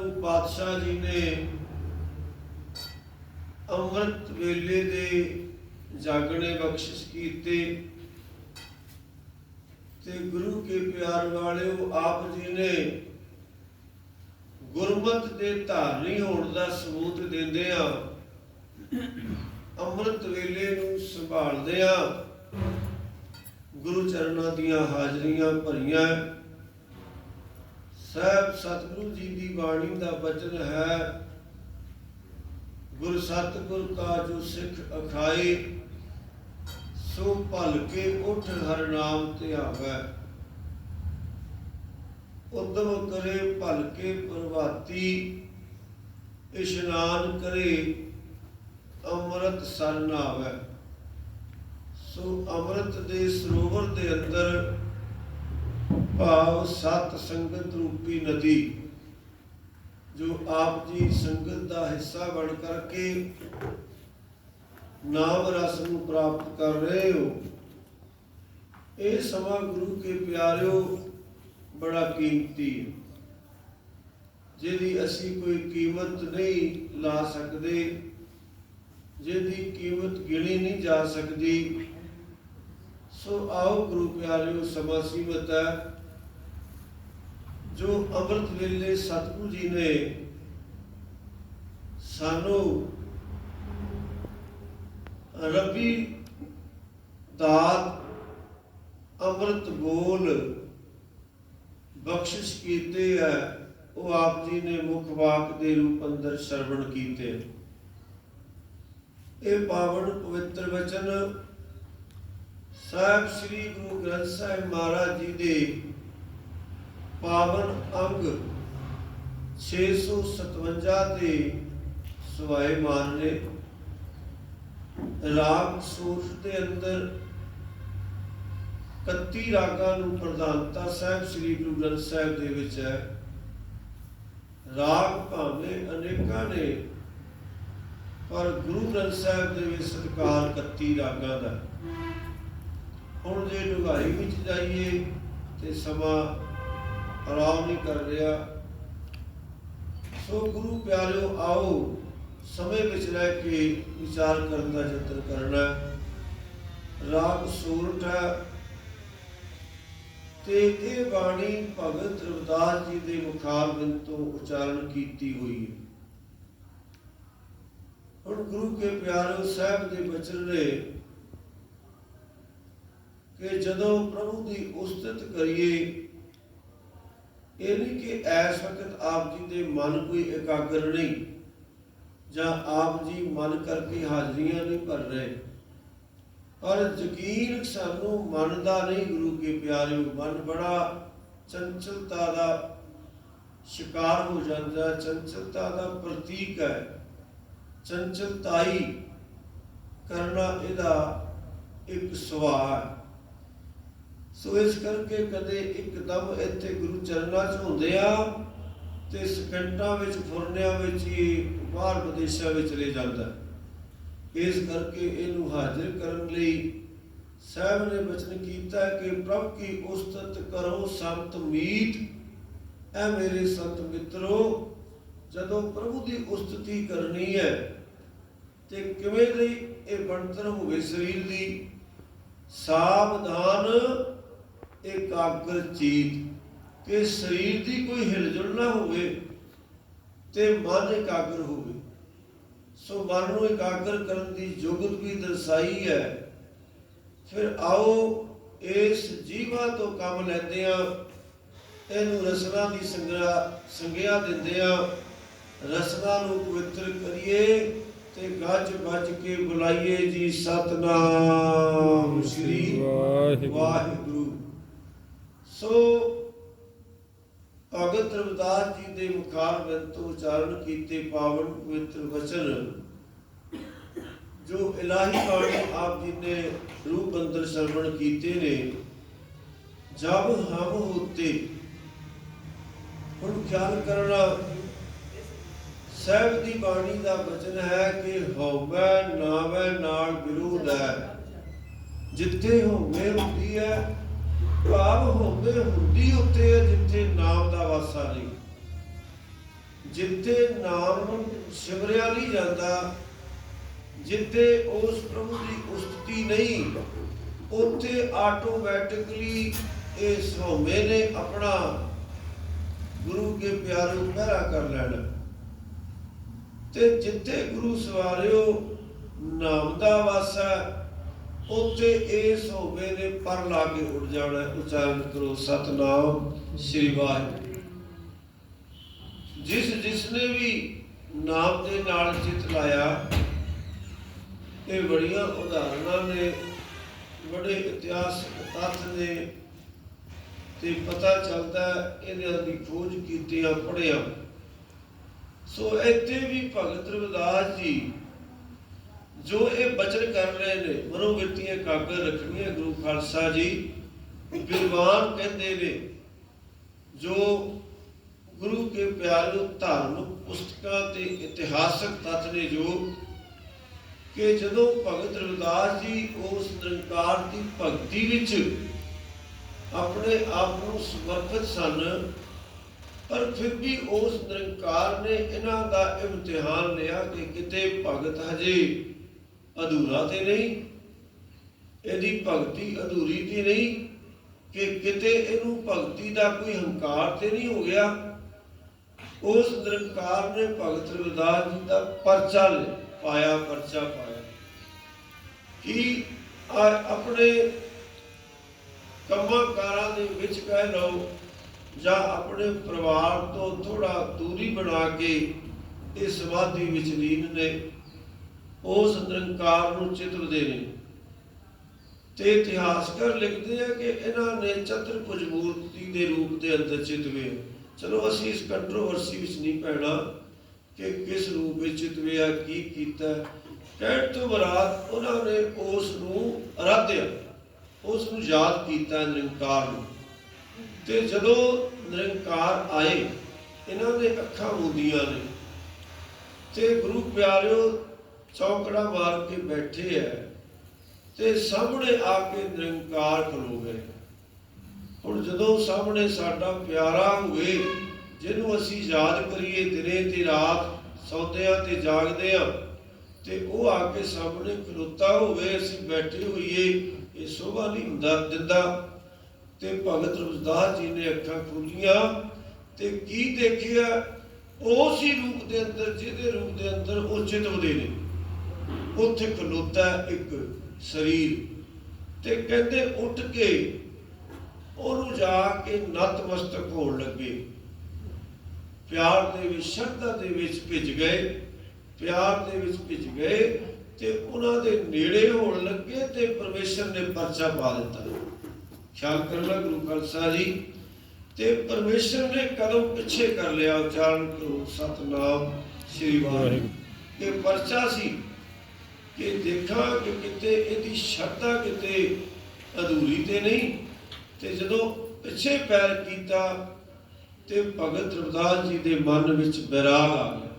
ਪਾਤਸ਼ਾਹ ਜੀ ਨੇ ਅੰਮ੍ਰਿਤ ਵੇਲੇ ਦੇ ਜਾਗਣੇ ਬਖਸ਼ਿਸ਼ ਕੀਤੇ ਤੇ ਗੁਰੂ ਕੇ ਪਿਆਰ ਵਾਲਿਓ, ਆਪ ਜੀ ਨੇ ਗੁਰਮਤ ਦੇ ਧਾਰਨੀ ਹੋਣ ਦਾ ਸਬੂਤ ਦਿੰਦੇ ਆ। ਅੰਮ੍ਰਿਤ ਵੇਲੇ ਨੂੰ ਸੰਭਾਲਦੇ ਆ। ਗੁਰੂ ਚਰਨਾਂ ਦੀਆਂ ਹਾਜ਼ਰੀਆਂ ਭਰੀਆਂ। ਸਹਿਬ ਸਤਿਗੁਰੂ ਜੀ ਦੀ ਬਾਣੀ ਦਾ ਬਚਨ ਹੈ, ਗੁਰ ਸਤਿਗੁਰ ਕਾ ਜੋ ਸਿੱਖ ਅਖਾਏ, ਸੋ ਭਲ ਕੇ ਉਠ ਹਰ ਨਾਮ ਤੇ ਆਵੈ। ਉਦਮ ਕਰੇ ਭਲ ਕੇ ਪ੍ਰਭਾਤੀ, ਇਸ਼ਨਾਨ ਕਰੇ ਅੰਮ੍ਰਿਤ ਸਰਨ ਆਵੈ ਸੋ ਅੰਮ੍ਰਿਤ ਦੇ ਸਰੋਵਰ ਦੇ ਅੰਦਰ ਭਾਵ ਸਤ ਸੰਗਤ ਰੂਪੀ ਨਦੀ, ਜੋ ਆਪ ਜੀ ਸੰਗਤ ਦਾ ਹਿੱਸਾ ਬਣ ਕਰਕੇ ਨਾਮ ਰਸ ਨੂੰ ਪ੍ਰਾਪਤ ਕਰ ਰਹੇ ਹੋ। ਇਹ ਸਮਾਂ ਗੁਰੂ ਕੇ ਪਿਆਰਿਓ ਬੜਾ ਕੀਮਤੀ ਹੈ, ਜਿਹਦੀ ਅਸੀਂ ਕੋਈ ਕੀਮਤ ਨਹੀਂ ਲਾ ਸਕਦੇ, ਜਿਹਦੀ ਕੀਮਤ ਗਿਣੀ ਨਹੀਂ ਜਾ ਸਕਦੀ। ਸੋ ਆਓ ਗੁਰੂ ਪਿਆਰਿਓ, ਸਮਾਂ ਸੀਮਤ ਹੈ। ਜੋ ਅੰਮ੍ਰਿਤ ਵੇਲੇ ਸਤਿਗੁਰੂ ਜੀ ਨੇ ਸਾਨੂੰ ਰੱਬੀ ਦਾਤ, ਅੰਮ੍ਰਿਤ ਬੋਲ ਬਖਸ਼ਿਸ਼ ਕੀਤੇ ਹੈ, ਉਹ ਆਪ ਜੀ ਨੇ ਮੁਖ ਵਾਕ ਦੇ ਰੂਪ ਅੰਦਰ ਸ਼ਰਵਣ ਕੀਤੇ। ਇਹ ਪਾਵਨ ਪਵਿੱਤਰ ਵਚਨ ਸਾਹਿਬ ਸ੍ਰੀ ਗੁਰੂ ਗ੍ਰੰਥ ਸਾਹਿਬ ਮਹਾਰਾਜ ਜੀ ਦੇ ਪਾਵਨ ਅੰਗ 657 ਦੇ ਸਵਾਏ ਮਾਨ ਰਾਗ ਸੂਰ ਦੇ ਅੰਦਰ 31 ਰਾਗਾਂ ਨੂੰ ਪ੍ਰਧਾਨਤਾ ਸਾਹਿਬ ਸ੍ਰੀ ਗੁਰੂ ਗ੍ਰੰਥ ਸਾਹਿਬ ਦੇ ਵਿੱਚ ਹੈ। ਰਾਗ ਭਾਵੇਂ ਅਨੇਕਾਂ ਨੇ, ਪਰ ਗੁਰੂ ਗ੍ਰੰਥ ਸਾਹਿਬ ਦੇ ਵਿੱਚ ਸਤਿਕਾਰ 31 ਰਾਗਾਂ ਦਾ। ਹੁਣ ਜੇ ਡੁਗਾਈ ਵਿੱਚ ਜਾਈਏ ਤੇ ਸਮਾਂ ਆਰਾਮ ਨਹੀਂ ਕਰ ਰਿਹਾ। ਸੋ ਗੁਰੂ ਪਿਆਰਿਓ, ਆਓ ਸਮੇਂ ਵਿੱਚ ਰਹਿ ਕੇ ਵਿਚਾਰ ਕਰਨ ਦਾ ਯਤਨ ਕਰਨਾ ਰਾਗ ਸੂਰਠ ਤੇ ਇਹ ਬਾਣੀ ਭਗਤ ਰਵਿਦਾਸ ਜੀ ਦੇ ਮੁਖਾਰ ਤੋਂ ਉਚਾਰਨ ਕੀਤੀ ਹੋਈ ਹੈ। ਹੁਣ ਗੁਰੂ ਕੇ ਪਿਆਰਿਓ ਸਾਹਿਬ ਦੇ ਬਚਨ ਨੇ ਕਿ ਜਦੋਂ ਪ੍ਰਭੂ ਦੀ ਉਸਤਤ ਕਰੀਏ ਇਹ ਨਹੀਂ ਕਿ ਐਸ ਵਕਤ ਆਪ ਜੀ ਦੇ ਮਨ ਕੋਈ ਇਕਾਗਰ ਨਹੀਂ, ਜਾਂ ਆਪ ਜੀ ਮਨ ਕਰਕੇ ਹਾਜ਼ਰੀਆਂ ਨਹੀਂ ਭਰ ਰਹੇ। ਪਰ ਯਕੀਨ ਸਾਨੂੰ ਮਨ ਦਾ ਨਹੀਂ, ਗੁਰੂ ਕੇ ਪਿਆਰਿਓ, ਮਨ ਬੜਾ ਚੰਚਲਤਾ ਦਾ ਸ਼ਿਕਾਰ ਹੋ ਜਾਂਦਾ, ਚੰਚਲਤਾ ਦਾ ਪ੍ਰਤੀਕ ਹੈ। ਚੰਚਲਤਾਈ ਕਰਨਾ ਇਹਦਾ ਇੱਕ ਸੁਭਾਅ ਹੈ। ਸੋ ਇਸ ਕਰਕੇ ਕਦੇ ਇੱਕਦਮ ਇੱਥੇ ਗੁਰੂ ਚਰਨਾਂ 'ਚ ਹੁੰਦੇ ਆ ਤੇ ਸਕਿੰਟਾਂ ਵਿੱਚ ਫੁਰਨਿਆਂ ਵਿੱਚ ਹੀ ਬਾਹਰ ਵਿਦੇਸ਼ਾਂ ਵਿੱਚ ਚਲੇ ਜਾਂਦਾ। ਇਸ ਕਰਕੇ ਇਹਨੂੰ ਹਾਜ਼ਰ ਕਰਨ ਲਈ ਸਾਹਿਬ ਨੇ ਬਚਨ ਕੀਤਾ ਕਿ ਪ੍ਰਭ ਕੀ ਉਸਤਤ ਕਰੋ ਸੰਤ ਮੀਤ, ਐ ਮੇਰੇ ਸੰਤ ਮਿੱਤਰੋ, ਜਦੋਂ ਪ੍ਰਭੂ ਦੀ ਉਸਤਤੀ ਕਰਨੀ ਹੈ ਤੇ ਕਿਵੇਂ ਲਈ ਇਹ ਬਣਤਰ ਹੋਵੇ ਸਰੀਰ ਦੀ ਸਾਵਧਾਨ ਇਕਾਗਰ ਚੀਤ ਕਿ ਸਰੀਰ ਦੀ ਕੋਈ ਹਿਲਜੁਲ ਨਾ ਹੋਵੇ ਤੇ ਮਨ ਇਕਾਗਰ ਹੋਵੇ। ਸੋ ਮਨ ਨੂੰ ਇਕਾਗਰ ਕਰਨ ਦੀ ਜੁਗਤ ਵੀ ਦਰਸਾਈ ਹੈ। ਫਿਰ ਆਓ ਇਸ ਜੀਵਾ ਤੋਂ ਕੰਮ ਲੈਂਦੇ ਆ ਇਹਨੂੰ ਰਸਨਾ ਦੀ ਸੰਗਰਾ ਸੰਗਿਆ ਦਿੰਦੇ ਆ ਰਸਨਾ ਨੂੰ ਪਵਿੱਤਰ ਕਰੀਏ ਤੇ ਗੱਜ ਵੱਜ ਕੇ ਬੁਲਾਈਏ ਜੀ ਸਤਨਾਮ। ਸ੍ਰੀ ਵਾਹਿਗੁਰੂ। ਸੋ ਭਗਤ ਰਵਿਦਾਸ ਜੀ ਦੇ ਮੁਖਾਰ ਤੋਂ ਉਚਾਰਨ ਕੀਤੇ ਪਾਵਨ ਪਵਿੱਤਰ ਵਚਨ, ਜੋ ਇਲਾਹੀ ਬਾਣੀ ਆਪ ਜੀ ਨੇ ਰੂਪ ਅੰਦਰ ਸਰਵਣ ਕੀਤੇ ਨੇ, ਜਬ ਹਮ ਹੋਤੇ ਹੁਣ ਖਿਆਲ ਕਰਨਾ, ਸਹਿਬ ਦੀ ਬਾਣੀ ਦਾ ਵਚਨ ਹੈ ਕਿ ਹੋਵੇ ਨਾਵੇ ਨਾਲ ਵਿਰੋਧ ਹੈ, ਜਿੱਥੇ ਹੋਵੇ ਹੁੰਦੀ ਹੈ ਭਾਵ ਹੋਵੇ ਹੁੰਦੀ ਉੱਤੇ ਹੈ ਜਿੱਥੇ ਨਾਮ ਦਾ ਵਾਸਾ ਨਹੀਂ। ਜਿੱਥੇ ਨਾਮ ਨੂੰ ਸਿਮਰਿਆ ਨਹੀਂ ਜਾਂਦਾ, ਜਿੱਥੇ ਉਸ ਪ੍ਰਭੂ ਦੀ ਉਸਤਤੀ ਨਹੀਂ, ਉੱਥੇ ਆਟੋਮੈਟਿਕਲੀ ਇਹ ਸੋਮੇ ਨੇ ਆਪਣਾ ਗੁਰੂ ਕੇ ਪਿਆਰੇ ਨੂੰ ਪਹਿਰਾ ਕਰ ਲੈਣਾ। ਤੇ ਜਿੱਥੇ ਗੁਰੂ ਸਵਾਰਿਓ ਨਾਮ ਦਾ ਵਾਸਾ ਉੱਥੇ ਇਸ ਹੋਵੇ ਨੇ ਪਰ ਲਾ ਕੇ ਉੱਡ ਜਾਣਾ ਉਚਾਰਨ ਕਰੋ ਸਤਨਾਮ ਸ੍ਰੀ ਵਾਹਿਗੁਰੂ। ਜਿਸ ਜਿਸ ਨੇ ਵੀ ਨਾਮ ਦੇ ਨਾਲ ਚਿਤ ਲਾਇਆ ਇਹ ਬੜੀਆਂ ਉਦਾਹਰਨਾਂ ਨੇ ਬੜੇ ਇਤਿਹਾਸ ਤੱਥ ਨੇ ਤੇ ਪਤਾ ਚੱਲਦਾ ਹੈ, ਇਹਨਾਂ ਦੀ ਖੋਜ ਕੀਤੀਆਂ ਪੜਿਆ ਸੋ ਇੱਥੇ ਵੀ ਭਗਤ ਰਵਿਦਾਸ ਜੀ ਜੋ ਇਹ ਬਚਨ ਕਰ ਰਹੇ ਨੇ ਮਨੋਵਿਰਤੀਆਂ ਕਾਗਰ ਰੱਖਣੀਆਂ ਗੁਰੂ ਖਾਲਸਾ ਜੀ ਵਿਦਵਾਨ ਕਹਿੰਦੇ ਨੇ, ਜੋ ਗੁਰੂ ਕੇ ਪਿਆਰੇ ਧਾਰਮਿਕ ਪੁਸਤਕਾਂ ਤੇ ਇਤਿਹਾਸਕ ਤੱਥ ਨੇ ਜੋ ਕਿ ਜਦੋਂ ਭਗਤ ਰਵਿਦਾਸ ਜੀ ਉਸ ਨਿਰੰਕਾਰ ਦੀ ਭਗਤੀ ਵਿੱਚ ਆਪਣੇ ਆਪ ਨੂੰ ਸਮਰਪਿਤ ਸਨ, ਪਰ ਫਿਰ ਵੀ ਉਸ ਨਿਰੰਕਾਰ ਨੇ ਇਹਨਾਂ ਦਾ ਇਮਤਿਹਾਨ ਲਿਆ ਕਿ ਕਿਤੇ ਭਗਤ ਹਜੇ ਅਧੂਰਾ ਤੇ ਨਹੀਂ, ਇਹਦੀ ਭਗਤੀ ਅਧੂਰੀ ਤੇ ਨਹੀਂ, ਕਿ ਕਿਤੇ ਇਹਨੂੰ ਭਗਤੀ ਦਾ ਕੋਈ ਹੰਕਾਰ ਤੇ ਨਹੀਂ ਹੋ ਗਿਆ, ਉਸ ਨਿਰੰਕਾਰ ਨੇ ਭਗਤ ਰਵਿਦਾਸ ਜੀ ਦਾ ਪਰਚਾ ਪਾਇਆ ਪਰਚਾ ਪਾਇਆ। ਕਿ ਆਪਣੇ ਕੰਮਾਂ ਕਾਰਾਂ ਦੇ ਵਿੱਚ ਕਹਿ ਲਓ, ਜਾਂ ਆਪਣੇ ਪਰਿਵਾਰ ਤੋਂ ਥੋੜਾ ਦੂਰੀ ਬਣਾ ਕੇ ਇਸ ਸਮਾਧੀ ਵਿੱਚ ਲੀਨ ਨੇ ਉਸ ਨਿਰੰਕਾਰ ਨੂੰ ਚਿਤਵਦੇ ਨੇ। ਤੇ ਇਤਿਹਾਸਕਾਰ ਲਿਖਦੇ ਆ ਕਿ ਇਹਨਾਂ ਨੇ ਚਤੁਰਭੁਜ ਮੂਰਤੀ ਦੇ ਰੂਪ ਦੇ ਅੰਦਰ ਚਿਤਵੇ ਚਲੋ ਅਸੀਂ ਇਸ ਕੰਟਰੋਵਰਸੀ ਵਿੱਚ ਨਹੀਂ ਪੈਣਾ ਕਿ ਕਿਸ ਰੂਪ ਵਿੱਚ ਚਿਤਵਿਆ ਕੀ ਕੀਤਾ। ਕਹਿਣ ਤੋਂ ਬਾਅਦ ਉਹਨਾਂ ਨੇ ਉਸ ਨੂੰ ਅਰਾਧਿਆ। ਉਸ ਨੂੰ ਯਾਦ ਕੀਤਾ ਨਿਰੰਕਾਰ ਨੂੰ। ਤੇ ਜਦੋਂ ਨਿਰੰਕਾਰ ਆਏ, ਇਹਨਾਂ ਦੇ ਅੱਖਾਂ ਹੁੰਦੀਆਂ ਨੇ। ਤੇ ਗੁਰੂ ਪਿਆਰਿਓ ਚੌਕੜਾ ਮਾਰ ਕੇ ਬੈਠੇ ਐ ਤੇ ਸਾਹਮਣੇ ਆ ਕੇ ਨਿਰੰਕਾਰ ਖਲੋ ਗਏ ਹੁਣ ਜਦੋਂ ਸਾਹਮਣੇ ਸਾਡਾ ਪਿਆਰਾ ਹੋਵੇ, ਜਿਹਨੂੰ ਅਸੀਂ ਯਾਦ ਕਰੀਏ, ਦਿਨੇ ਤੇ ਰਾਤ ਸੌਂਦਿਆਂ ਤੇ ਜਾਗਦੇ ਆ ਤੇ ਉਹ ਆ ਕੇ ਸਾਹਮਣੇ ਖਲੋਤਾ ਹੋਵੇ, ਅਸੀਂ ਬੈਠੇ ਹੋਈਏ, ਇਹ ਸੋਭਾ ਨਹੀਂ ਹੁੰਦਾ ਦਿੰਦਾ। ਤੇ ਭਗਤ ਰਵਿਦਾਸ ਜੀ ਨੇ ਅੱਖਾਂ ਖੋਲੀਆਂ ਤੇ ਕੀ ਦੇਖਿਆ? ਉਸ ਹੀ ਰੂਪ ਦੇ ਅੰਦਰ, ਜਿਹਦੇ ਰੂਪ ਦੇ ਅੰਦਰ ਉਹ ਚਿਤ ਚਿਤਵਦੇ ਨੇ। ਉੱਥੇ ਖਲੋਤਾ ਇੱਕ ਸਰੀਰ ਤੇ ਕਹਿੰਦੇ ਉੱਠ ਕੇ ਉਹਨੂੰ ਜਾ ਕੇ ਨਤਮਸਤਕ ਹੋਣ ਲੱਗੇ। ਪਿਆਰ ਦੇ ਵਿੱਚ, ਸ਼ਰਧਾ ਦੇ ਵਿੱਚ ਭਿੱਜ ਗਏ। ਪਿਆਰ ਦੇ ਵਿੱਚ ਭਿੱਜ ਗਏ ਤੇ ਉਹਨਾਂ ਦੇ ਨੇੜੇ ਹੋਣ ਲੱਗੇ ਤੇ ਪਰਮੇਸ਼ਰ ਨੇ ਪਰਚਾ ਪਾ ਦਿੱਤਾ। ਖਿਆਲ ਕਰਨਾ ਗੁਰੂ ਖਾਲਸਾ ਜੀ। ਤੇ ਪਰਮੇਸ਼ਰ ਨੇ ਕਦਮ ਪਿੱਛੇ ਕਰ ਲਿਆ। ਉਚਾਰਨ ਕਰੋ, ਸਤਨਾਮ, ਸ੍ਰੀ ਵਾਹਿਗੁਰੂ। ਇਹ ਪਰਚਾ ਸੀ। ਕਿ ਦੇਖਾਂ ਕਿ ਕਿਤੇ ਇਹਦੀ ਸ਼ਰਧਾ ਕਿਤੇ ਅਧੂਰੀ ਤੇ ਨਹੀਂ। ਤੇ ਜਦੋਂ ਪਿੱਛੇ ਪੈਰ ਕੀਤਾ ਤੇ ਭਗਤ ਰਵਿਦਾਸ ਜੀ ਦੇ ਮਨ ਵਿੱਚ ਵਿਰਾਗ ਆ ਗਿਆ।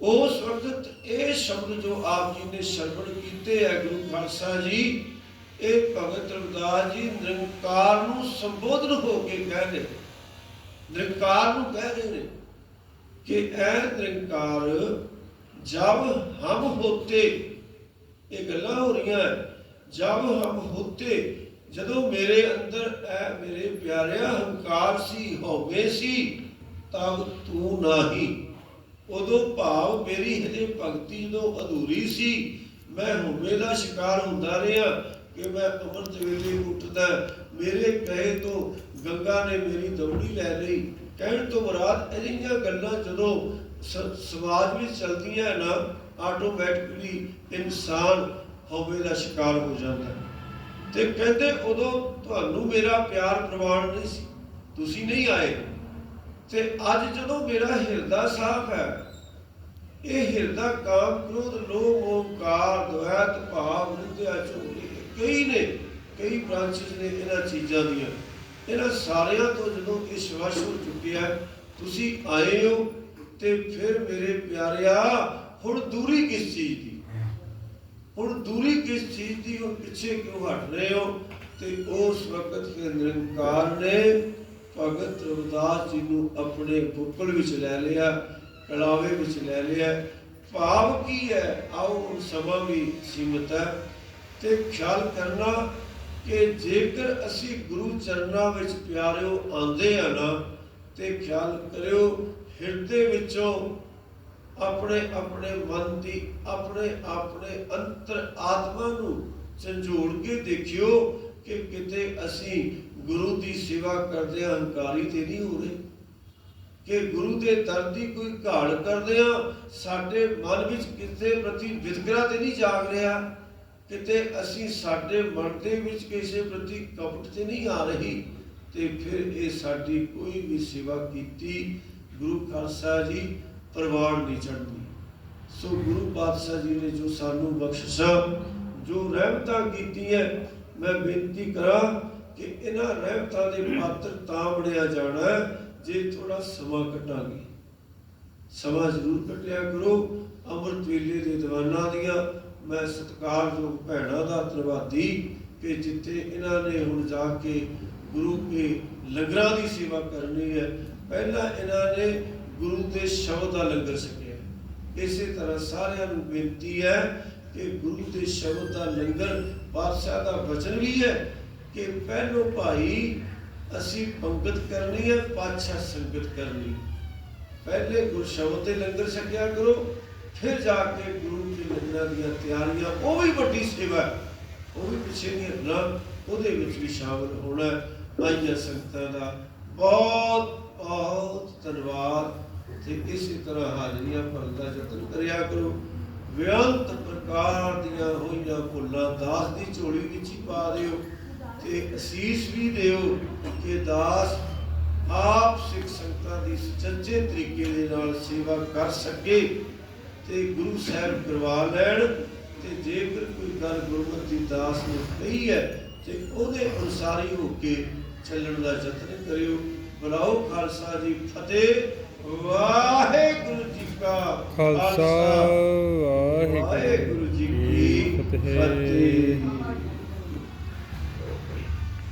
ਉਸ ਵਕਤ ਇਹ ਸ਼ਬਦ ਜੋ ਆਪ ਜੀ ਨੇ ਸ਼ਰਵਣ ਕੀਤੇ ਹੈ ਗੁਰੂ ਖਾਲਸਾ ਜੀ, ਇਹ ਭਗਤ ਰਵਿਦਾਸ ਜੀ ਨਿਰੰਕਾਰ ਨੂੰ ਸੰਬੋਧਨ ਹੋ ਕੇ ਕਹਿ ਰਹੇ ਨਿਰੰਕਾਰ ਨੂੰ ਕਹਿ ਰਹੇ ਨੇ ਕਿ ਐ ਨਿਰੰਕਾਰ ਜਬ ਹਮ ਹੋਤੇ, ਇਹ ਗੱਲਾਂ ਹੋ ਰਹੀਆਂ ਜਬ ਹਮ ਹੋਤੇ, ਜਦੋਂ ਮੇਰੇ ਅੰਦਰ ਐ ਮੇਰੇ ਪਿਆਰਿਆ ਹੰਕਾਰ ਸੀ ਹੋਵੇ ਸੀ, ਤਬ ਤੂੰ ਨਹੀਂ। ਉਦੋਂ ਭਾਵ ਮੇਰੀ ਹਜੇ ਭਗਤੀ ਜਦੋਂ ਅਧੂਰੀ ਸੀ। ਮੈਂ ਹੋਵੇ ਦਾ ਸ਼ਿਕਾਰ ਹੁੰਦਾ ਰਿਹਾ ਕਿ ਮੈਂ ਅੰਮ੍ਰਿਤ ਵੇਲੇ ਉੱਠਦਾ, ਮੇਰੇ ਕਹੇ ਤੋਂ ਗੰਗਾ ਨੇ ਮੇਰੀ ਦੌੜੀ ਲੈ ਲਈ। ਕਹਿਣ ਤੋਂ ਮੁਰਾਦ ਅਜਿਹੀਆਂ ਗੱਲਾਂ ਜਦੋਂ ਸਮਾਜ ਵਿੱਚ ਚਲਦੀਆਂ ਨਾ, ਆਟੋਮੈਟਿਕਲੀ ਇਨਸਾਨ ਹੋਵੇ ਦਾ ਸ਼ਿਕਾਰ ਹੋ ਜਾਂਦਾ ਤੇ ਕਹਿੰਦੇ ਉਦੋਂ ਤੁਹਾਨੂੰ ਮੇਰਾ ਪਿਆਰ ਪ੍ਰਵਾਨ ਨਹੀਂ ਸੀ, ਤੁਸੀਂ ਨਹੀਂ ਆਏ। ਤੇ ਅੱਜ ਜਦੋਂ ਮੇਰਾ ਹਿਰਦਾ ਸਾਫ਼ ਹੈ, ਇਹ ਹਿਰਦਾ ਕਾਮ ਕ੍ਰੋਧ, ਲੋਭ ਓੰਕਾਰ ਦ્વੈਤ ਭਾਵ, ਨਿੰਦਿਆ, ਝੂਠੀ ਕਈ ਨੇ, ਕਈ ਬ੍ਰਾਂਚਸ ਨੇ ਇਹਨਾਂ ਚੀਜ਼ਾਂ ਦੀਆਂ। ਇਹਨਾਂ ਸਾਰਿਆਂ ਤੋਂ ਜਦੋਂ ਇਹ ਸ਼ਵਸ਼ ਹੋ ਚੁੱਕਿਆ ਤੁਸੀਂ ਆਏ ਹੋ ਤੇ ਫਿਰ ਮੇਰੇ ਪਿਆਰਿਆ, ਹੁਣ ਦੂਰੀ ਕਿਸ ਚੀਜ਼ ਦੀ? ਹੁਣ ਦੂਰੀ ਕਿਸ ਚੀਜ਼ ਦੀ? ਹੁਣ ਪਿੱਛੇ ਕਿਉਂ ਹਟ ਰਹੇ ਹੋ? ਤੇ ਉਸ ਵਕਤ ਫਿਰ ਨਿਰੰਕਾਰ ਨੇ ਭਗਤ ਰਵਿਦਾਸ ਜੀ ਨੂੰ ਆਪਣੇ ਬੁੱਕਲ ਵਿੱਚ ਲੈ ਲਿਆ, ਕਲਾਵੇ ਵਿੱਚ ਲੈ ਲਿਆ। ਭਾਵ ਕੀ ਹੈ? ਆਓ ਹੁਣ ਸਮਾਂ ਵੀ ਸੀਮਤ ਹੈ। ਤੇ ਖਿਆਲ ਕਰਨਾ ਕਿ ਜੇਕਰ ਅਸੀਂ ਗੁਰੂ ਚਰਨਾਂ ਵਿੱਚ ਪਿਆਰਿਓ ਆਂਦੇ ਆ ਨਾ, ਤੇ ਖਿਆਲ ਕਰਿਓ ਹਿਰਦੇ ਵਿੱਚੋਂ ਆਪਣੇ ਆਪਣੇ ਮਨ ਦੀ ਆਪਣੇ ਆਪਣੇ ਅੰਤਰ ਆਤਮਾ ਨੂੰ ਝੰਜੋੜ ਕੇ ਦੇਖਿਓ ਕਿ ਕਿਤੇ ਅਸੀਂ ਗੁਰੂ ਦੀ ਸੇਵਾ ਕਰਦੇ ਹੰਕਾਰੀ ਤੇ ਨਹੀਂ ਹੋ ਰਹੇ। ਕਿ ਗੁਰੂ ਦੇ ਦਰ ਦੀ ਕੋਈ ਘਾੜ ਕਰਦੇ ਆ ਸਾਡੇ ਮਨ ਵਿੱਚ ਕਿਸੇ ਪ੍ਰਤੀ ਵਿਤਕਰਾ ਤੇ ਨਹੀਂ ਜਾਗ ਰਿਹਾ। ਕਿਤੇ ਅਸੀਂ ਸਾਡੇ ਮਨ ਦੇ ਵਿੱਚ ਕਿਸੇ ਪ੍ਰਤੀ ਕਪਟ ਤੇ ਨਹੀਂ ਆ ਰਹੀ, ਤੇ ਫਿਰ ਇਹ ਸਾਡੀ ਕੋਈ ਵੀ ਸੇਵਾ ਕੀਤੀ ਗੁਰੂ ਖਾਲਸਾ ਜੀ ਪ੍ਰਵਾਨ ਨਹੀਂ ਚੜ੍ਹਦੀ। ਸੋ ਗੁਰੂ ਪਾਤਸ਼ਾਹ ਜੀ ਨੇ ਜੋ ਸਾਨੂੰ ਬਖਸ਼ਿਸ਼ਾਂ, ਜੋ ਰਹਿਮਤਾਂ ਕੀਤੀਆਂ ਮੈਂ ਬੇਨਤੀ ਕਰਾਂ ਕਿ ਇਹਨਾਂ ਰਹਿਮਤਾਂ ਦੇ ਪਾਤਰ ਤਾਂ ਬਣਿਆ ਜਾਣਾ ਜੇ ਥੋੜਾ ਸਮਾਂ ਕੱਢਾਂਗੇ ਸਮਾਂ ਜ਼ਰੂਰ ਕੱਟਿਆ ਕਰੋ, ਅੰਮ੍ਰਿਤ ਵੇਲੇ ਦੇ ਦੀਵਾਨਾਂ ਦੀਆਂ, ਮੈਂ ਸਤਿਕਾਰਯੋਗ ਭੈਣਾਂ ਦਾ ਧੰਨਵਾਦੀ ਕਿ ਜਿੱਥੇ ਇਹਨਾਂ ਨੇ ਹੁਣ ਜਾ ਕੇ ਗੁਰੂ ਕੇ ਲੰਗਰਾਂ ਦੀ ਸੇਵਾ ਕਰਨੀ ਹੈ ਪਹਿਲਾਂ ਇਹਨਾਂ ਨੇ ਗੁਰੂ ਦੇ ਸ਼ਬਦ ਦਾ ਲੰਗਰ ਛਕਿਆ। ਇਸੇ ਤਰ੍ਹਾਂ ਸਾਰਿਆਂ ਨੂੰ ਬੇਨਤੀ ਹੈ ਕਿ ਗੁਰੂ ਦੇ ਸ਼ਬਦ ਦਾ ਲੰਗਰ ਬਾਦਸ਼ਾਹ ਦਾ ਵਚਨ ਵੀ ਹੈ ਕਿ ਪਹਿਲੋ ਭਾਈ ਅਸੀਂ ਪੰਗਤ ਕਰਨੀ ਹੈ ਪਾਛਾ ਸੰਗਤ ਕਰਨੀ ਪਹਿਲੇ ਗੁਰ ਸ਼ਬਦ ਤੇ ਲੰਗਰ ਛਕਿਆ ਕਰੋ, ਫਿਰ ਜਾ ਕੇ ਗੁਰੂ ਦੇ ਲੰਗਰਾਂ ਦੀਆਂ ਤਿਆਰੀਆਂ, ਉਹ ਵੀ ਵੱਡੀ ਸੇਵਾ ਉਹ ਵੀ ਪਿੱਛੇ ਨਹੀਂ ਹਟਣਾ ਉਹਦੇ ਵਿੱਚ ਵੀ ਸ਼ਾਮਲ ਹੋਣਾ ਆਈਆਂ ਸੰਗਤਾਂ ਦਾ ਬਹੁਤ ਬਹੁਤ ਧੰਨਵਾਦ। ਤੇ ਇਸੇ ਤਰ੍ਹਾਂ ਹਾਜ਼ਰੀਆਂ ਭਰਨ ਯਤਨ ਕਰਿਆ ਕਰੋ। ਵਿਅੰਤ ਪ੍ਰਕਾਰ ਦੀਆਂ ਹੋਈਆਂ ਭੁੱਲਾਂ ਦਾਸ ਦੀ ਝੋਲੀ ਵਿੱਚ ਹੀ ਪਾ ਦਿਓ ਤੇ ਅਸੀਸ ਵੀ ਦਿਓ ਕਿ ਦਾਸ ਆਪ ਸਿੱਖ ਸੰਗਤਾਂ ਦੀ ਸੁਚੱਜੇ ਤਰੀਕੇ ਦੇ ਨਾਲ ਸੇਵਾ ਕਰ ਸਕੇ ਤੇ ਗੁਰੂ ਸਾਹਿਬ ਕਰਵਾ ਲੈਣ ਤੇ ਜੇਕਰ ਕੋਈ ਗੱਲ ਗੁਰਮਤਿ ਦਾਸ ਨੇ ਕਹੀ ਹੈ ਤੇ ਉਹਦੇ ਅਨੁਸਾਰੀ ਹੋ ਕੇ ਚੱਲਣ ਦਾ ਯਤਨ ਕਰਿਓ। ਬੁਲਾਓ ਖਾਲਸਾ ਜੀ ਫਤਿਹ। ਵਾਹਿਗੁਰੂ ਜੀ ਕਾ ਖਾਲਸਾ। ਵਾਹਿਗੁਰੂ ਜੀ ਕੀ ਫਤਿਹ।